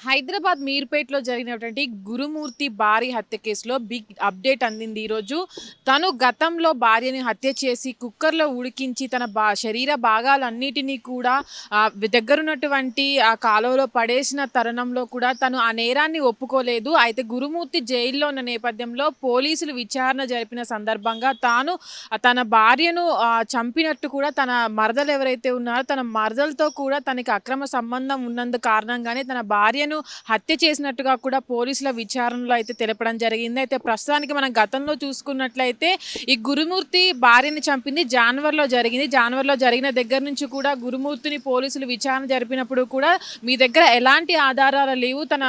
హైదరాబాద్ మీర్పేటలో జరిగినటువంటి గురుమూర్తి భార్య హత్య కేసులో బిగ్ అప్డేట్ అందింది ఈరోజు. తను గతంలో భార్యని హత్య చేసి కుక్కర్లో ఉడికించి తన బా శరీర భాగాలన్నిటినీ కూడా దగ్గరున్నటువంటి ఆ కాలువలో పడేసిన తరుణంలో కూడా తను ఆ నేరాన్ని ఒప్పుకోలేదు. అయితే గురుమూర్తి జైల్లో ఉన్న నేపథ్యంలో పోలీసులు విచారణ జరిపిన సందర్భంగా తాను తన భార్యను చంపినట్టు కూడా తన మరదలు ఎవరైతే ఉన్నారో తన మరదలతో కూడా తనకి అక్రమ సంబంధం ఉన్నందు కారణంగానే తన భార్య భార్యను హత్య చేసినట్టుగా కూడా పోలీసుల విచారణలో అయితే తెలపడం జరిగింది. అయితే ప్రస్తుతానికి మనం గతంలో చూసుకున్నట్లయితే ఈ గురుమూర్తి భార్యని చంపింది జాన్వర్లో జరిగింది. జాన్వర్లో జరిగిన దగ్గర నుంచి కూడా గురుమూర్తిని పోలీసులు విచారణ జరిపినప్పుడు కూడా మీ దగ్గర ఎలాంటి ఆధారాలు లేవు. తన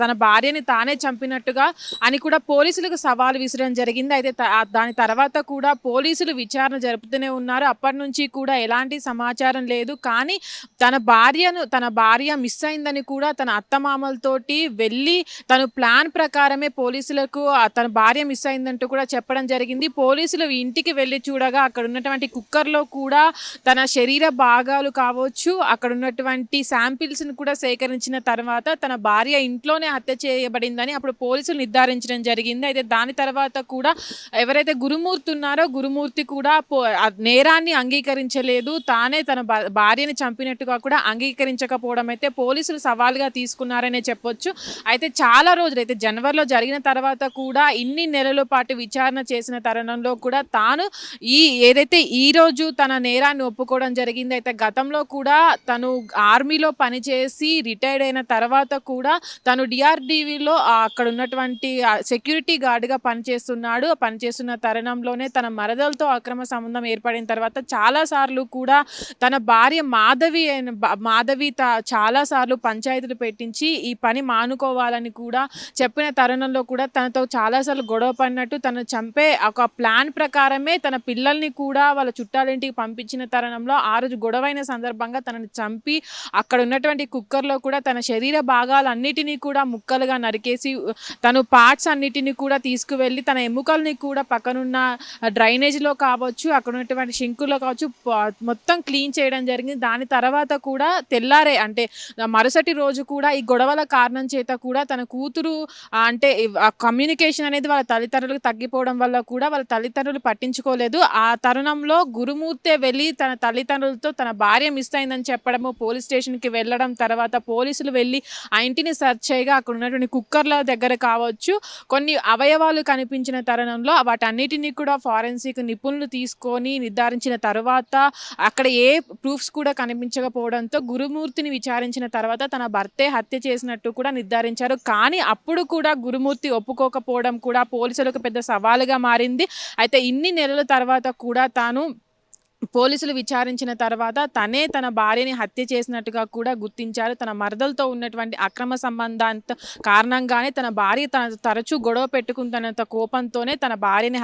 తన భార్యని తానే చంపినట్టుగా అని కూడా పోలీసులకు సవాల్ విసరడం జరిగింది. అయితే దాని తర్వాత కూడా పోలీసులు విచారణ జరుపుతూనే ఉన్నారు. అప్పటి నుంచి కూడా ఎలాంటి సమాచారం లేదు. కానీ తన భార్యను తన భార్య మిస్ అయిందని కూడా తన అత్తమామలతోటి వెళ్ళి తను ప్లాన్ ప్రకారమే పోలీసులకు తన భార్య మిస్ అయిందంటూ కూడా చెప్పడం జరిగింది. పోలీసులు ఇంటికి వెళ్ళి చూడగా అక్కడ ఉన్నటువంటి కుక్కర్లో కూడా తన శరీర భాగాలు కావచ్చు అక్కడ ఉన్నటువంటి శాంపిల్స్ని కూడా సేకరించిన తర్వాత తన భార్య ఇంట్లోనే హత్య చేయబడిందని అప్పుడు పోలీసులు నిర్ధారించడం జరిగింది. అయితే దాని తర్వాత కూడా ఎవరైతే గురుమూర్తి ఉన్నారో గురుమూర్తి కూడా పో- నేరాన్ని అంగీకరించలేదు. తానే తన భా- భార్యని చంపినట్టుగా కూడా అంగీకరించకపోవడం అయితే పోలీసులు సవాల్గా తీసుకున్నారనే చెప్పొచ్చు. అయితే చాలా రోజులు అయితే జనవరిలో జరిగిన తర్వాత కూడా ఇన్ని నెలల పాటు విచారణ చేసిన తరుణంలో కూడా తాను ఈ ఏదైతే ఈ రోజు తన నేరాన్ని ఒప్పుకోవడం జరిగింది అయితే గతంలో కూడా తను ఆర్మీలో పనిచేసి రిటైర్డ్ అయిన తర్వాత కూడా తను డిఆర్డీవీలో అక్కడ ఉన్నటువంటి సెక్యూరిటీ గార్డ్గా పనిచేస్తున్నాడు. పనిచేస్తున్న తరుణంలోనే తన మరదలతో అక్రమ సంబంధం ఏర్పడిన తర్వాత చాలా సార్లు కూడా తన భార్య మాధవి అయిన మాధవి త చాలా సార్లు పంచాయతీలు ప్రయత్నించి ఈ పని మానుకోవాలని కూడా చెప్పిన తరుణంలో కూడా తనతో చాలాసార్లు గొడవ పడినట్టు తను చంపే ఒక ప్లాన్ ప్రకారమే తన పిల్లల్ని కూడా వాళ్ళ చుట్టాలింటికి పంపించిన తరుణంలో ఆ రోజు గొడవైన సందర్భంగా తనని చంపి అక్కడ ఉన్నటువంటి కుక్కర్లో కూడా తన శరీర భాగాలన్నిటినీ కూడా ముక్కలుగా నరికేసి తను పార్ట్స్ అన్నిటిని కూడా తీసుకువెళ్ళి తన ఎముకల్ని కూడా పక్కనున్న డ్రైనేజ్లో కావచ్చు అక్కడ ఉన్నటువంటి షింకులో కావచ్చు మొత్తం క్లీన్ చేయడం జరిగింది. దాని తర్వాత కూడా తెల్లారే అంటే మరుసటి రోజు కూడా ఈ ఈ గొడవల కారణం చేత కూడా తన కూతురు అంటే కమ్యూనికేషన్ అనేది వాళ్ళ తల్లిదండ్రులకు తగ్గిపోవడం వల్ల కూడా వాళ్ళ తల్లిదండ్రులు పట్టించుకోలేదు. ఆ తరుణంలో గురుమూర్తే వెళ్ళి తన తల్లిదండ్రులతో తన భార్య మిస్ అయిందని చెప్పడము పోలీస్ స్టేషన్కి వెళ్ళడం తర్వాత పోలీసులు వెళ్ళి ఆ ఇంటిని సెర్చ్ చేయగా అక్కడ ఉన్నటువంటి కుక్కర్ల దగ్గర కావచ్చు కొన్ని అవయవాలు కనిపించిన తరుణంలో వాటన్నిటినీ కూడా ఫారెన్సిక్ నిపుణులు తీసుకొని నిర్ధారించిన తర్వాత అక్కడ ఏ ప్రూఫ్స్ కూడా కనిపించకపోవడంతో గురుమూర్తిని విచారించిన తర్వాత తన భర్తే హత్య హత్య చేసినట్టు కూడా నిర్ధారించారు. కానీ అప్పుడు కూడా గురుమూర్తి ఒప్పుకోకపోవడం కూడా పోలీసులకు పెద్ద సవాలుగా మారింది. అయితే ఇన్ని నెలల తర్వాత కూడా తాను పోలీసులు విచారించిన తర్వాత తనే తన భార్యని హత్య చేసినట్టుగా కూడా గుర్తించారు. తన మరదలతో ఉన్నటువంటి అక్రమ సంబంధాంత కారణంగానే తన భార్య తన తరచూ గొడవ పెట్టుకుంటున్నంత కోపంతోనే తన భార్యని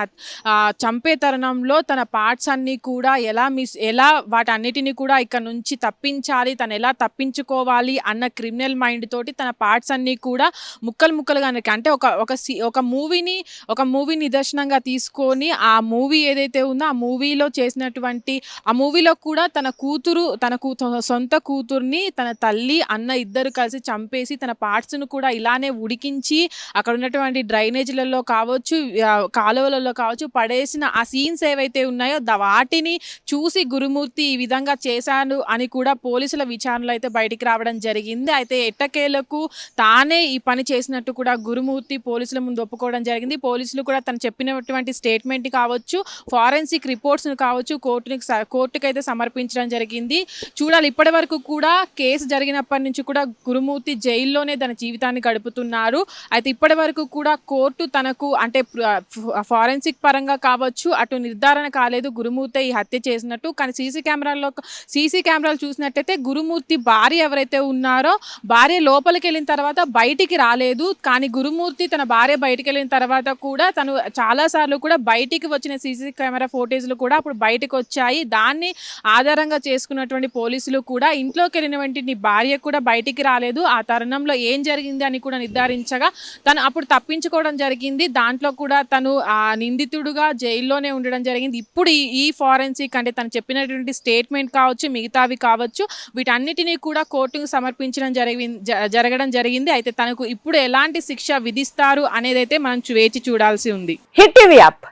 చంపే తరుణంలో తన పార్ట్స్ అన్నీ కూడా ఎలా మిస్ ఎలా వాటన్నిటిని కూడా ఇక్కడ నుంచి తప్పించాలి తను ఎలా తప్పించుకోవాలి అన్న క్రిమినల్ మైండ్ తోటి తన పార్ట్స్ అన్నీ కూడా ముక్కలు ముక్కలుగా అంటే ఒక ఒక సి- ఒక మూవీని ఒక మూవీ నిదర్శనంగా తీసుకొని ఆ మూవీ ఏదైతే ఉందో ఆ మూవీలో చేసినటువంటి ఆ మూవీలో కూడా తన కూతురు తన కూతు సొంత కూతుర్ని తన తల్లి అన్న ఇద్దరు కలిసి చంపేసి తన పార్ట్స్ను కూడా ఇలానే ఉడికించి అక్కడ ఉన్నటువంటి డ్రైనేజీలలో కావచ్చు కాలువలలో కావచ్చు పడేసిన ఆ సీన్స్ ఏవైతే ఉన్నాయో వాటిని చూసి గురుమూర్తి ఈ విధంగా చేశాను అని కూడా పోలీసుల విచారణలో అయితే బయటికి రావడం జరిగింది. అయితే ఎట్టకేలకు తానే ఈ పని చేసినట్టు కూడా గురుమూర్తి పోలీసుల ముందు ఒప్పుకోవడం జరిగింది. పోలీసులు కూడా తను చెప్పినటువంటి స్టేట్మెంట్ కావచ్చు ఫారెన్సిక్ రిపోర్ట్స్ కావచ్చు కోర్టు కోర్టుకి కోర్టుకు అయితే సమర్పించడం జరిగింది. చూడాలి ఇప్పటి వరకు కూడా కేసు జరిగినప్పటి నుంచి కూడా గురుమూర్తి జైల్లోనే తన జీవితాన్ని గడుపుతున్నారు. అయితే ఇప్పటి వరకు కూడా కోర్టు తనకు అంటే ఫారెన్సిక్ పరంగా కావచ్చు అటు నిర్ధారణ కాలేదు. గురుమూర్తి ఈ హత్య చేసినట్టు. కానీ సీసీ కెమెరాల్లో సీసీ కెమెరాలు చూసినట్టయితే గురుమూర్తి భార్య ఎవరైతే ఉన్నారో భార్య లోపలికి వెళ్ళిన తర్వాత బయటికి రాలేదు. కానీ గురుమూర్తి తన భార్య బయటికి వెళ్ళిన తర్వాత కూడా తను చాలా సార్లు కూడా బయటికి వచ్చిన సీసీ కెమెరా ఫోటేజ్లు కూడా అప్పుడు బయటకు వచ్చాయి వచ్చాయి. దాన్ని ఆధారంగా చేసుకున్నటువంటి పోలీసులు కూడా ఇంట్లోకి వెళ్ళినటువంటి నీ భార్య కూడా బయటికి రాలేదు. ఆ తరుణంలో ఏం జరిగింది అని కూడా నిర్ధారించగా తను అప్పుడు తప్పించుకోవడం జరిగింది. దాంట్లో కూడా తను ఆ నిందితుడుగా జైల్లోనే ఉండడం జరిగింది. ఇప్పుడు ఈ- ఈ ఫారెన్సిక్ అంటే తను చెప్పినటువంటి స్టేట్మెంట్ కావచ్చు మిగతావి కావచ్చు వీటన్నిటినీ కూడా కోర్టుకు సమర్పించడం జరిగి జరగడం జరిగింది. అయితే తనకు ఇప్పుడు ఎలాంటి శిక్ష విధిస్తారు అనేది అయితే మనం వేచి చూడాల్సి ఉంది. Hit TV app.